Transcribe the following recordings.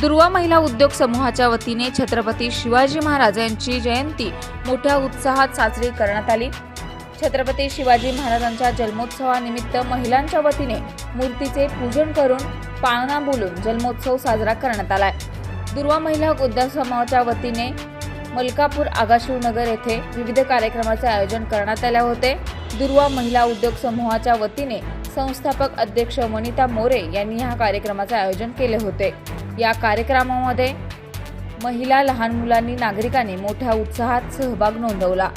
दुर्वा महिला उद्योग समूहाच्या वतीने छत्रपती शिवाजी महाराज यांची जयंती मोठ्या उत्साहात साजरी करण्यात आली. छत्रपती शिवाजी महाराजांच्या जन्मोत्सवानिमित्त महिलांच्या वतीने मूर्तीचे पूजन करून पाळणा बोलून जन्मोत्सव साजरा करण्यात आलाय. दुर्वा महिला उद्योग समूहाच्या वतीने मलकापूर आगाशिवनगर येथे विविध कार्यक्रमाचे आयोजन करण्यात आले होते. दुर्वा महिला उद्योग समूहाच्या वतीने संस्थापक अध्यक्ष वनिता मोरे यांनी ह्या कार्यक्रमाचे आयोजन केले होते. या कार्यक्रमामध्ये महिला लहान मुलांनी नागरिकांनी मोठ्या उत्साहात सहभाग नोंदवला.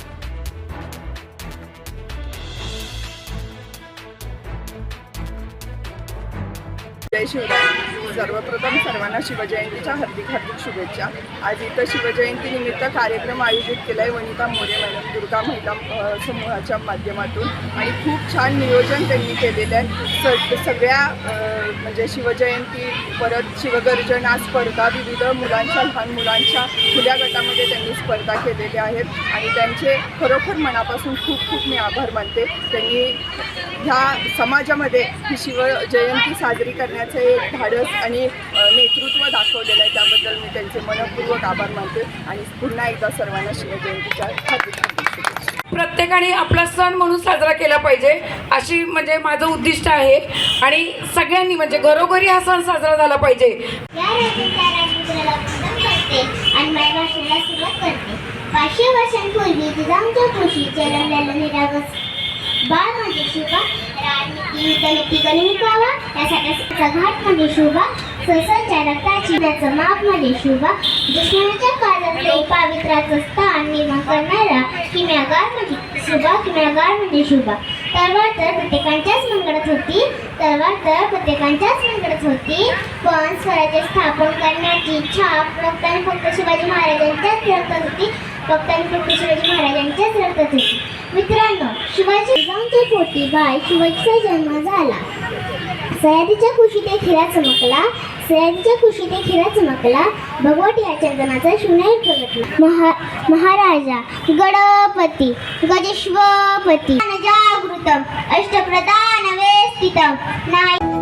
जय शिवराय. सर्वप्रथम सर्वांना शिवजयंतीच्या हार्दिक हार्दिक शुभेच्छा. आज इथं शिवजयंतीनिमित्त कार्यक्रम आयोजित केला आहे वनिता मोरे मॅडम दुर्गा महिला समूहाच्या माध्यमातून. आणि खूप छान नियोजन त्यांनी केलेलं आहे. स सगळ्या म्हणजे शिवजयंती परत शिवगर्जना स्पर्धा विविध मुलांच्या लहान मुलांच्या खुल्या गटामध्ये त्यांनी स्पर्धा केलेल्या आहेत. आणि त्यांचे खरोखर मनापासून खूप खूप मी आभार मानते. त्यांनी ह्या समाजामध्ये ही शिवजयंती साजरी करण्याचं एक धाडस आणि नेतृत्व दाखवलेलं आहे. त्याबद्दल मी त्यांचे मनपूर्वक आभार मानते आणि पुन्हा एकदा सर्वांना शिवजयंतीच्या हार्दिक प्रत्येकाने आपला सण म्हणून साजरा केला पाहिजे अशी म्हणजे माझं उद्दिष्ट आहे. आणि सगळ्यांनी म्हणजे घरोघरी हा सण साजरा झाला पाहिजे. पाचशे वर्षांपूर्वी निरागस बाळ म्हणजे शुभा राजनीती गणिती गणिकावा त्यासाठी घाट म्हणजे शुभा ससाच्या रक्ताची त्याचं माप म्हणजे शुभा दुश्मनाच्या काळातले पावित्राचं स्थान निर्माण करणारा किम्यागार म्हणजे शुभा किम्यागार म्हणजे शुभा। तलवार तर प्रत्येकांच्याच मंगळत होती तलवार तर प्रत्येकांच्याच मंगळत होती। पण स्वराज्य स्थापन करण्याची इच्छा फक्त शिवाजी महाराजांच्याच रक्तात होती। फक्त आणि शिवाजी महाराजांच्याच रक्तात होती. मित्रांनो शिवाजी पोटी बाय शिवाजीचा जन्म झाला. सयाजीच्या कुशीत एक हिरा चमकला. सयाजीच्या कुशीत एक हिरा चमकला. भगवत या चंदनाचा शिवनाई प्रगटला महा महाराजा गणपती गजेश्वपती जागृतम अष्टप्रधान वेस्तितम नाही